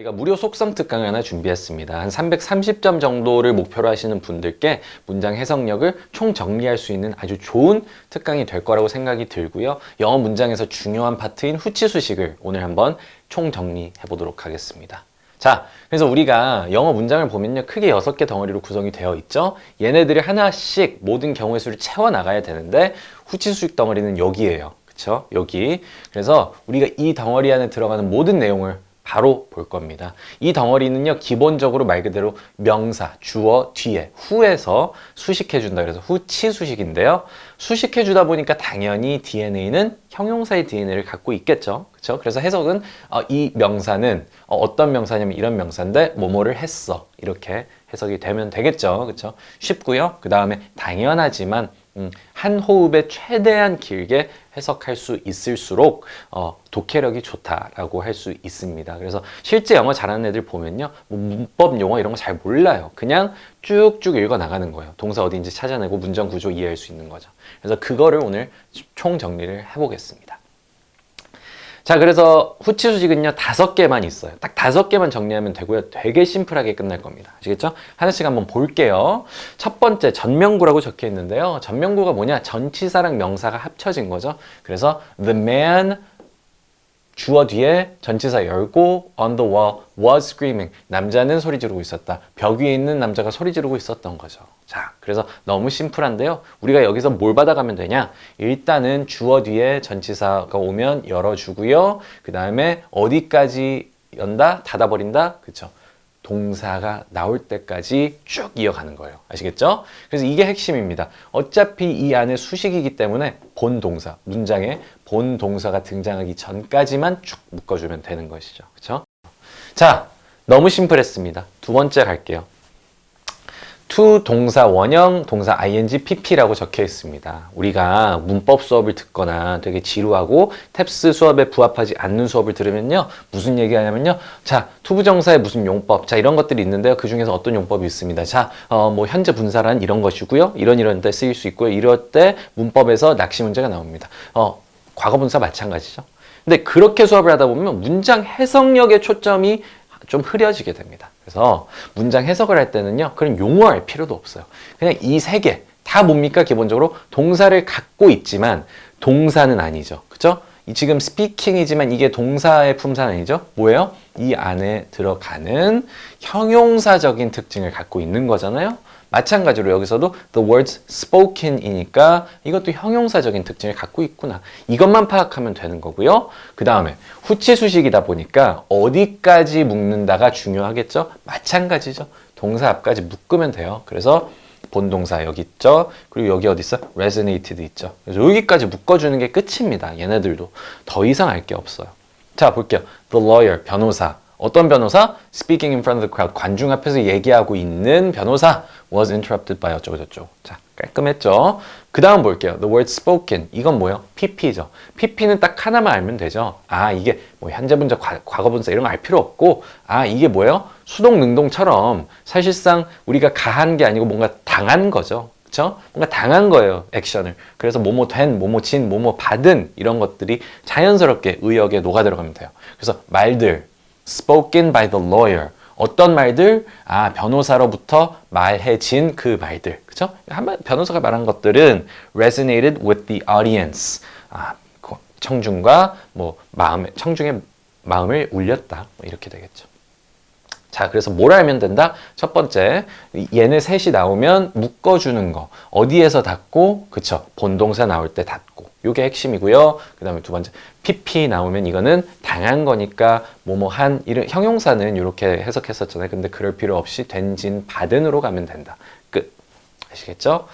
저희가 무료 속성 특강을 하나 준비했습니다. 한 330점 정도를 목표로 하시는 분들께 문장 해석력을 총 정리할 수 있는 아주 좋은 특강이 될 거라고 생각이 들고요. 영어 문장에서 중요한 파트인 후치 수식을 오늘 한번 총 정리해 보도록 하겠습니다. 자, 그래서 우리가 영어 문장을 보면요. 크게 6개 덩어리로 구성이 되어 있죠. 얘네들이 하나씩 모든 경우의 수를 채워 나가야 되는데 후치 수식 덩어리는 여기에요. 그쵸? 여기. 그래서 우리가 이 덩어리 안에 들어가는 모든 내용을 바로 볼 겁니다. 이 덩어리는요, 기본적으로 말 그대로 명사, 주어 뒤에, 후에서 수식해준다. 그래서 후치 수식인데요. 수식해주다 보니까 당연히 DNA는 형용사의 DNA를 갖고 있겠죠. 그렇죠? 그래서 해석은 어, 이 명사는 어, 떤 명사냐면 이런 명사인데 뭐뭐를 했어. 이렇게 해석이 되면 되겠죠. 그렇죠? 쉽고요. 그 다음에 당연하지만 음, 한 호흡에 최대한 길게 해석할 수 있을수록 어, 독해력이 좋다라고 할 수 있습니다. 그래서 실제 영어 잘하는 애들 보면요, 뭐 문법 용어 이런 거 잘 몰라요. 그냥 쭉쭉 읽어 나가는 거예요. 동사 어디인지 찾아내고 문장 구조 이해할 수 있는 거죠. 그래서 그거를 오늘 총 정리를 해보겠습니다. 자, 그래서 후치 수식은요, 다섯 개만 있어요. 딱 다섯 개만 정리하면 되고요. 되게 심플하게 끝날 겁니다. 아시겠죠? 하나씩 한번 볼게요. 첫 번째, 전명구라고 적혀 있는데요. 전명구가 뭐냐? 전치사랑 명사가 합쳐진 거죠. 그래서 the man 주어 뒤에 전치사 열고 on the wall was screaming. 남자는 소리 지르고 있었다. 벽 위에 있는 남자가 소리 지르고 있었던 거죠. 자, 그래서 너무 심플한데요. 우리가 여기서 뭘 받아가면 되냐? 일단은 주어 뒤에 전치사가 오면 열어주고요. 그 다음에 어디까지 연다? 닫아버린다? 그쵸? 동사가 나올 때까지 쭉 이어가는 거예요. 아시겠죠? 그래서 이게 핵심입니다. 어차피 이 안에 수식이기 때문에 본 동사, 문장에 본 동사가 등장하기 전까지만 쭉 묶어주면 되는 것이죠. 그렇죠? 자, 너무 심플했습니다. 두 번째 갈게요. To 동사 원형 동사 ing pp라고 적혀 있습니다. 우리가 문법 수업을 듣거나 되게 지루하고 탭스 수업에 부합하지 않는 수업을 들으면요. 무슨 얘기 하냐면요. 자, 투부정사의 무슨 용법. 자, 이런 것들이 있는데요. 그 중에서 어떤 용법이 있습니다. 자, 어, 뭐 현재 분사란 이런 것이고요. 이런 이런 데 쓰일 수 있고요. 이럴 때 문법에서 낚시 문제가 나옵니다. 어, 과거 분사 마찬가지죠. 근데 그렇게 수업을 하다 보면 문장 해석력의 초점이 좀 흐려지게 됩니다. 그래서 문장 해석을 할 때는요, 그런 용어할 필요도 없어요. 그냥 이 세 개, 다 뭡니까? 기본적으로 동사를 갖고 있지만 동사는 아니죠. 그죠? 지금 speaking이지만 이게 동사의 품사는 아니죠? 뭐예요? 이 안에 들어가는 형용사적인 특징을 갖고 있는 거잖아요. 마찬가지로 여기서도 the words spoken이니까 이것도 형용사적인 특징을 갖고 있구나. 이것만 파악하면 되는 거고요. 그 다음에 후치수식이다 보니까 어디까지 묶는다가 중요하겠죠? 마찬가지죠. 동사 앞까지 묶으면 돼요. 그래서 본동사 여기 있죠. 그리고 여기 어디 있어? resonated 있죠. 그래서 여기까지 묶어주는 게 끝입니다. 얘네들도 더 이상 알 게 없어요. 자 볼게요. The lawyer 변호사 어떤 변호사? Speaking in front of the crowd. 관중 앞에서 얘기하고 있는 변호사 was interrupted by 어쩌고저쩌고. 자, 깔끔했죠? 그 다음 볼게요. The word spoken. 이건 뭐예요? PP죠. PP는 딱 하나만 알면 되죠. 아, 이게 뭐 현재 분사, 과거 분사 이런 거 알 필요 없고, 아, 이게 뭐예요? 수동 능동처럼 사실상 우리가 가한 게 아니고 뭔가 당한 거죠. 그쵸? 뭔가 당한 거예요, 액션을. 그래서 뭐뭐 된, 뭐뭐 진, 뭐뭐 받은 이런 것들이 자연스럽게 의역에 녹아 들어가면 돼요. 그래서 말들, spoken by the lawyer. 어떤 말들? 아, 변호사로부터 말해진 그 말들. 그쵸? 한 변호사가 말한 것들은 resonated with the audience. 아, 그 청중과 뭐 마음, 청중의 마음을 울렸다. 뭐 이렇게 되겠죠. 자, 그래서 뭘 알면 된다? 첫 번째, 얘네 셋이 나오면 묶어주는 거. 어디에서 닫고, 그쵸. 본동사 나올 때 닫고. 요게 핵심이고요. 그 다음에 두 번째, PP 나오면 이거는 당한 거니까 뭐뭐한 이런 형용사는 이렇게 해석했었잖아요. 근데 그럴 필요 없이 된진 받은으로 가면 된다. 끝. 아시겠죠?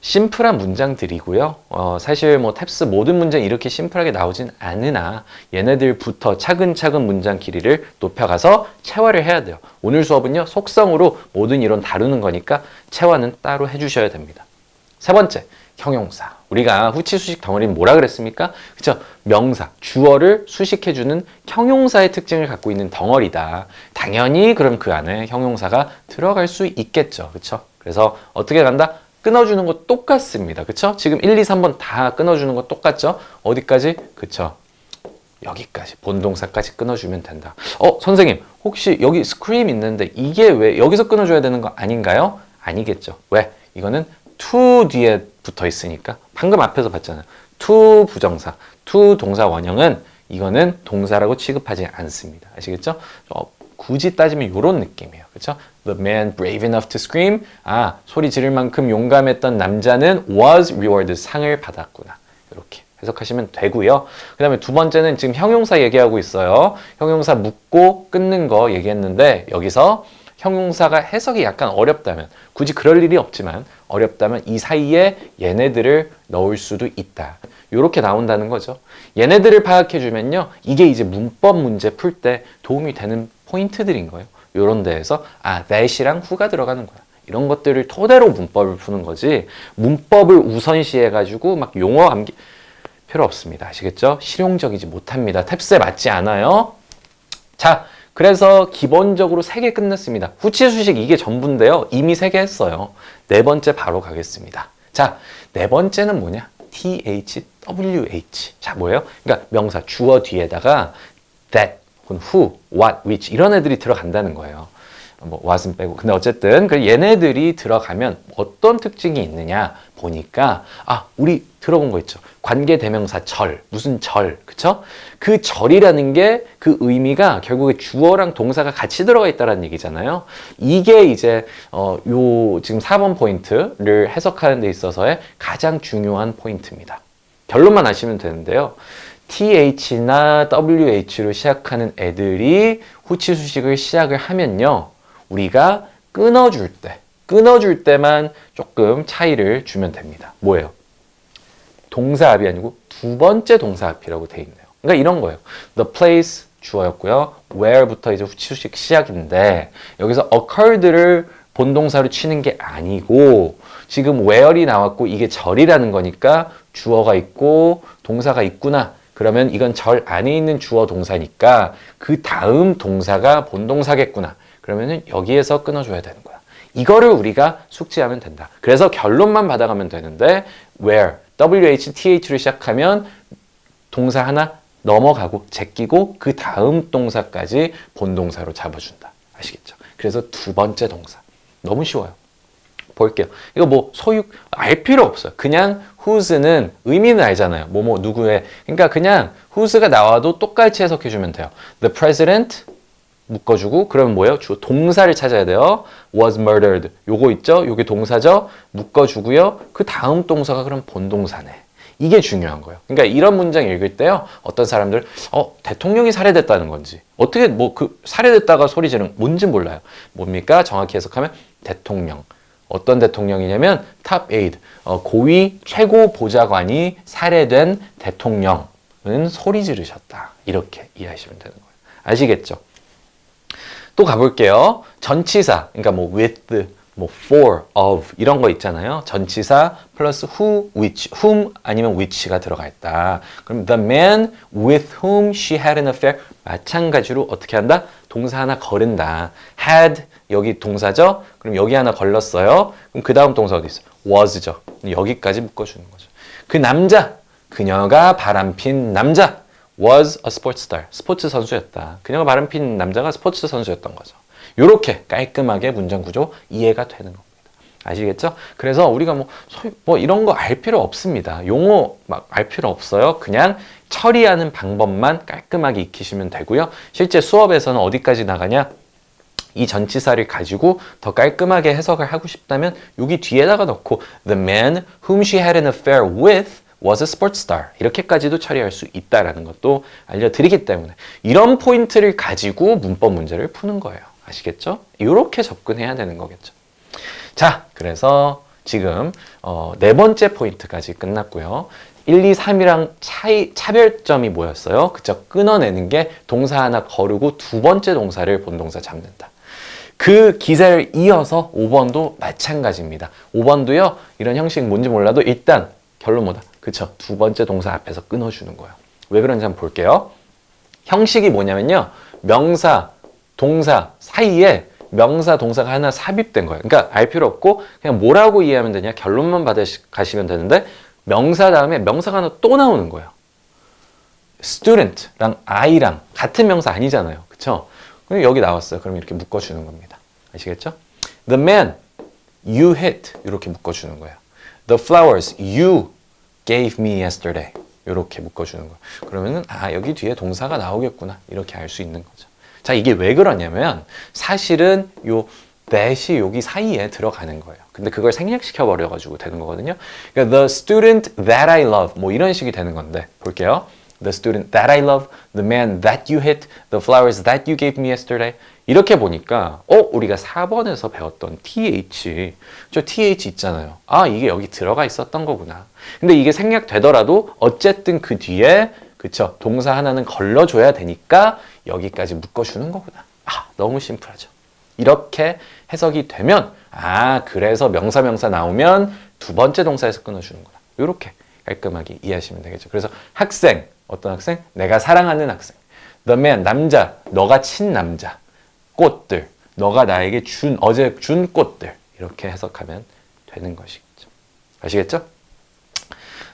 심플한 문장들이고요. 어, 사실 뭐 탭스 모든 문장 이렇게 심플하게 나오진 않으나 얘네들부터 차근차근 문장 길이를 높여가서 체화를 해야 돼요. 오늘 수업은요. 속성으로 모든 이론 다루는 거니까 체화는 따로 해주셔야 됩니다. 세 번째, 형용사. 우리가 후치 수식 덩어리는 뭐라 그랬습니까? 그쵸? 명사, 주어를 수식해주는 형용사의 특징을 갖고 있는 덩어리다. 당연히 그럼 그 안에 형용사가 들어갈 수 있겠죠. 그쵸? 그래서 어떻게 간다? 끊어주는 거 똑같습니다. 그쵸? 지금 1, 2, 3번 다 끊어주는 거 똑같죠? 어디까지? 그쵸? 여기까지 본동사까지 끊어주면 된다. 어 선생님 혹시 여기 scream 있는데 이게 왜 여기서 끊어줘야 되는 거 아닌가요? 아니겠죠. 왜? 이거는 to 뒤에 붙어 있으니까 방금 앞에서 봤잖아요. to 부정사, to 동사 원형은 이거는 동사라고 취급하지 않습니다. 아시겠죠? 어, 굳이 따지면 이런 느낌이에요. 그렇죠? The man brave enough to scream. 아, 소리 지를 만큼 용감했던 남자는 was rewarded. 상을 받았구나. 이렇게 해석하시면 되고요. 그 다음에 두 번째는 지금 형용사 얘기하고 있어요. 형용사 묻고 끊는 거 얘기했는데 여기서 형용사가 해석이 약간 어렵다면 굳이 그럴 일이 없지만 어렵다면 이 사이에 얘네들을 넣을 수도 있다. 이렇게 나온다는 거죠. 얘네들을 파악해 주면요. 이게 이제 문법 문제 풀 때 도움이 되는 포인트들인 거예요. 이런 데에서 아, that이랑 who가 들어가는 거야. 이런 것들을 토대로 문법을 푸는 거지 문법을 우선시해 가지고 막 용어 암기 필요 없습니다. 아시겠죠? 실용적이지 못합니다. 탭스에 맞지 않아요. 자, 그래서 기본적으로 세개 끝냈습니다. 후치 수식 이게 전부인데요. 이미 세개 했어요. 네 번째 바로 가겠습니다. 자, 네 번째는 뭐냐? th, wh. 자, 뭐예요? 그러니까 명사 주어 뒤에다가 that, 혹은 who, what, which 이런 애들이 들어간다는 거예요. 뭐 what은 빼고. 근데 어쨌든 그 얘네들이 들어가면 어떤 특징이 있느냐 보니까 아, 우리 들어본 거 있죠. 관계 대명사 절, 무슨 절, 그쵸? 그 절이라는 게 그 의미가 결국에 주어랑 동사가 같이 들어가 있다는 얘기잖아요. 이게 이제 어, 요 지금 4번 포인트를 해석하는 데 있어서의 가장 중요한 포인트입니다. 결론만 아시면 되는데요. TH나 WH로 시작하는 애들이 후치 수식을 시작을 하면요. 우리가 끊어줄 때, 끊어줄 때만 조금 차이를 주면 됩니다. 뭐예요? 동사 앞이 아니고 두 번째 동사 앞이라고 돼 있네요. 그러니까 이런 거예요. The place 주어였고요. where부터 이제 후치 수식 시작인데 여기서 occurred를 본동사로 치는 게 아니고 지금 where이 나왔고 이게 절이라는 거니까 주어가 있고 동사가 있구나. 그러면 이건 절 안에 있는 주어 동사니까 그 다음 동사가 본동사겠구나. 그러면은 여기에서 끊어줘야 되는 거야. 이거를 우리가 숙지하면 된다. 그래서 결론만 받아가면 되는데 where, wh, th를 시작하면 동사 하나 넘어가고 제끼고 그 다음 동사까지 본동사로 잡아준다. 아시겠죠? 그래서 두 번째 동사. 너무 쉬워요. 볼게요. 이거 뭐 소유 알 필요 없어요. 그냥 whose는 의미는 알잖아요. 뭐뭐 누구의. 그러니까 그냥 whose가 나와도 똑같이 해석해 주면 돼요. The president 묶어주고 그러면 뭐예요? 주 동사를 찾아야 돼요. was murdered. 요거 있죠? 요게 동사죠? 묶어주고요. 그 다음 동사가 그럼 본동사네. 이게 중요한 거예요. 그러니까 이런 문장 읽을 때요. 어떤 사람들 어 대통령이 살해됐다는 건지 어떻게 뭐 그 살해됐다가 소리 지르는 뭔지 몰라요. 뭡니까? 정확히 해석하면 대통령. 어떤 대통령이냐면 탑 에이드 어, 고위 최고 보좌관이 살해된 대통령은 소리 지르셨다. 이렇게 이해하시면 되는 거예요. 아시겠죠? 또 가볼게요. 전치사, 그러니까 뭐 with, 뭐 for, of 이런 거 있잖아요. 전치사 플러스 who, which, whom 아니면 which가 들어가 있다. 그럼 the man with whom she had an affair 마찬가지로 어떻게 한다? 동사 하나 걸은다. had 여기 동사죠. 그럼 여기 하나 걸렀어요. 그럼 그 다음 동사 어디 있어? was죠. 여기까지 묶어주는 거죠. 그 남자, 그녀가 바람핀 남자. Was a sports star. 스포츠 선수였다. 그녀가 바람핀 남자가 스포츠 선수였던 거죠. 이렇게 깔끔하게 문장 구조 이해가 되는 겁니다. 아시겠죠? 그래서 우리가 뭐, 소유, 뭐 이런 거 알 필요 없습니다. 용어 막 알 필요 없어요. 그냥 처리하는 방법만 깔끔하게 익히시면 되고요. 실제 수업에서는 어디까지 나가냐? 이 전치사를 가지고 더 깔끔하게 해석을 하고 싶다면 여기 뒤에다가 넣고 The man whom she had an affair with was a sports star 이렇게까지도 처리할 수 있다라는 것도 알려드리기 때문에 이런 포인트를 가지고 문법 문제를 푸는 거예요. 아시겠죠? 이렇게 접근해야 되는 거겠죠. 자, 그래서 지금 어, 네 번째 포인트까지 끝났고요. 1, 2, 3이랑 차이, 차별점이 뭐였어요? 그쵸? 끊어내는 게 동사 하나 거르고 두 번째 동사를 본동사 잡는다. 그 기세를 이어서 5번도 마찬가지입니다. 5번도요, 이런 형식 뭔지 몰라도 일단 결론 뭐다? 그쵸? 두 번째 동사 앞에서 끊어주는 거예요. 왜 그런지 한번 볼게요. 형식이 뭐냐면요. 명사, 동사 사이에 명사, 동사가 하나 삽입된 거예요. 그러니까 알 필요 없고 그냥 뭐라고 이해하면 되냐? 결론만 받으시면 되는데 명사 다음에 명사가 하나 또 나오는 거예요. student랑 I랑 같은 명사 아니잖아요. 그쵸? 그럼 여기 나왔어요. 그럼 이렇게 묶어주는 겁니다. 아시겠죠? The man you hit 이렇게 묶어주는 거예요. The flowers you gave me yesterday 이렇게 묶어주는 거예요. 그러면은 아 여기 뒤에 동사가 나오겠구나 이렇게 알 수 있는 거죠. 자 이게 왜 그러냐면 사실은 요 that이 여기 사이에 들어가는 거예요. 근데 그걸 생략시켜 버려 가지고 되는 거거든요. 그러니까 the student that I love 뭐 이런 식이 되는 건데 볼게요. The student that I love, the man that you hit, the flowers that you gave me yesterday. 이렇게 보니까 어 우리가 4번에서 배웠던 th 저 th 있잖아요. 아 이게 여기 들어가 있었던 거구나. 근데 이게 생략되더라도 어쨌든 그 뒤에 그쵸 동사 하나는 걸러줘야 되니까 여기까지 묶어주는 거구나. 아 너무 심플하죠. 이렇게 해석이 되면 아 그래서 명사 명사 나오면 두 번째 동사에서 끊어주는구나. 이렇게 깔끔하게 이해하시면 되겠죠. 그래서 학생 어떤 학생? 내가 사랑하는 학생. The man 남자 너가 친 남자. 꽃들 너가 나에게 준 어제 준 꽃들 이렇게 해석하면 되는 것이겠죠. 아시겠죠?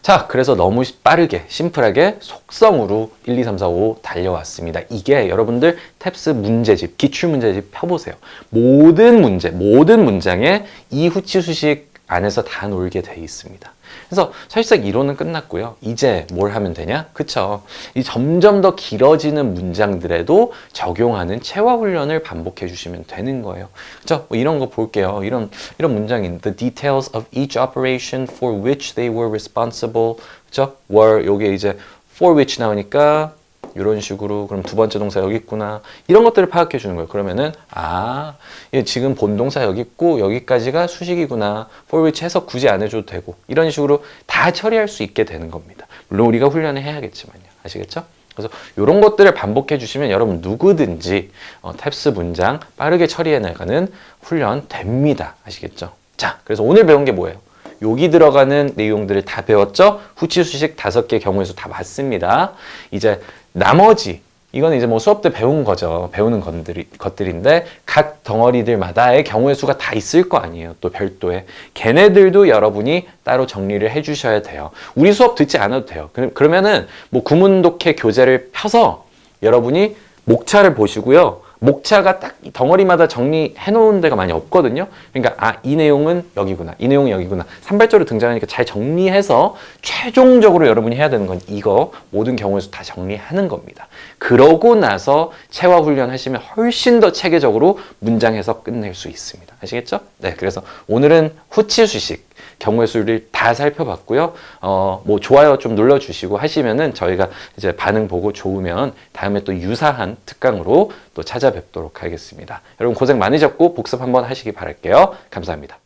자, 그래서 너무 빠르게, 심플하게 속성으로 1, 2, 3, 4, 5 달려왔습니다. 이게 여러분들 탭스 문제집, 기출 문제집 펴보세요. 모든 문제, 모든 문장에 이 후치 수식 안에서 다 놀게 돼 있습니다. 그래서 사실상 이론은 끝났고요. 이제 뭘 하면 되냐? 그쵸. 이 점점 더 길어지는 문장들에도 적용하는 체화 훈련을 반복해 주시면 되는 거예요. 그쵸? 뭐 이런 거 볼게요. 이런, 이런 문장인 The details of each operation for which they were responsible. 그쵸? were, 요게 이제 for which 나오니까 이런 식으로 그럼 두 번째 동사 여기 있구나 이런 것들을 파악해 주는 거예요 그러면은 아얘 지금 본동사 여기 있고 여기까지가 수식이구나 for which 해석 굳이 안 해줘도 되고 이런 식으로 다 처리할 수 있게 되는 겁니다 물론 우리가 훈련을 해야겠지만요 아시겠죠? 그래서 이런 것들을 반복해 주시면 여러분 누구든지 어, 탭스 문장 빠르게 처리해 나가는 훈련 됩니다 아시겠죠? 자 그래서 오늘 배운 게 뭐예요? 여기 들어가는 내용들을 다 배웠죠? 후치 수식 다섯 개 경우의 수다 봤습니다. 이제 나머지 이건 이제 뭐 수업 때 배운 거죠. 배우는 것들이, 것들인데 각 덩어리들마다의 경우의 수가 다 있을 거 아니에요. 또 별도의. 걔네들도 여러분이 따로 정리를 해 주셔야 돼요. 우리 수업 듣지 않아도 돼요. 그러면은 뭐 구문독해 교재를 펴서 여러분이 목차를 보시고요. 목차가 딱 덩어리마다 정리해 놓은 데가 많이 없거든요. 그러니까 아, 이 내용은 여기구나. 이 내용이 여기구나. 산발적으로 등장하니까 잘 정리해서 최종적으로 여러분이 해야 되는 건 이거 모든 경우에서 다 정리하는 겁니다. 그러고 나서 체화 훈련 하시면 훨씬 더 체계적으로 문장 해석 끝낼 수 있습니다. 아시겠죠? 네. 그래서 오늘은 후치 수식 경우의 수를 다 살펴봤고요. 어, 뭐 좋아요 좀 눌러주시고 하시면은 저희가 이제 반응 보고 좋으면 다음에 또 유사한 특강으로 또 찾아뵙도록 하겠습니다. 여러분 고생 많으셨고 복습 한번 하시기 바랄게요. 감사합니다.